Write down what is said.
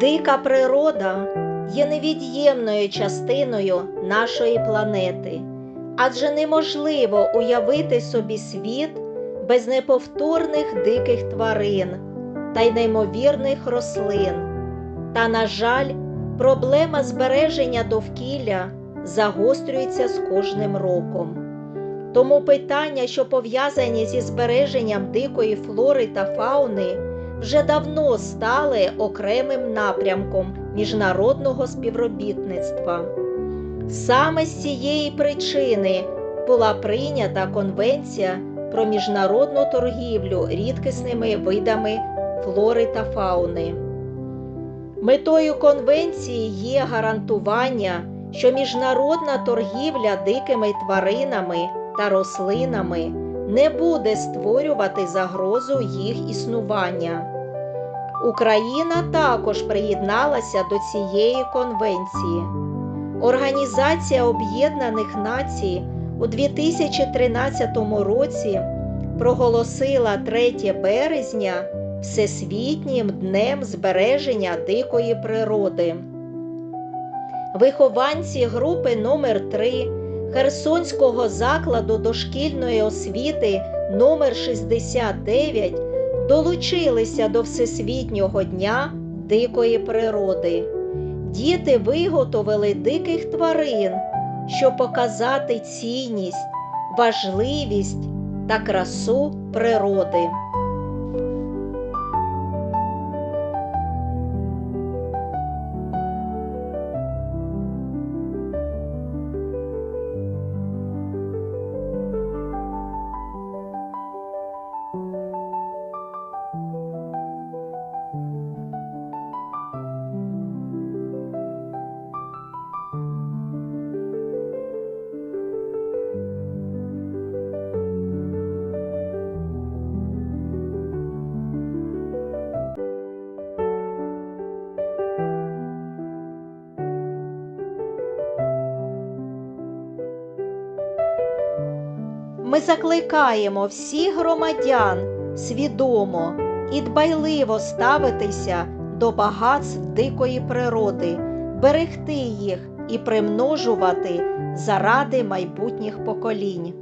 Дика природа є невід'ємною частиною нашої планети, адже неможливо уявити собі світ без неповторних диких тварин та й неймовірних рослин. Та, на жаль, проблема збереження довкілля загострюється з кожним роком. Тому питання, що пов'язані зі збереженням дикої флори та фауни, вже давно стали окремим напрямком міжнародного співробітництва. Саме з цієї причини була прийнята Конвенція про міжнародну торгівлю рідкісними видами флори та фауни. Метою конвенції є гарантування, що міжнародна торгівля дикими тваринами та рослинами не буде створювати загрозу їх існування. Україна також приєдналася до цієї конвенції. Організація Об'єднаних Націй у 2013 році проголосила 3 березня Всесвітнім днем збереження дикої природи. Вихованці групи номер 3 Херсонського закладу дошкільної освіти номер 69 долучилися до Всесвітнього дня дикої природи. Діти виготовили диких тварин, щоб показати цінність, важливість та красу природи. Ми закликаємо всіх громадян свідомо і дбайливо ставитися до багатств дикої природи, берегти їх і примножувати заради майбутніх поколінь.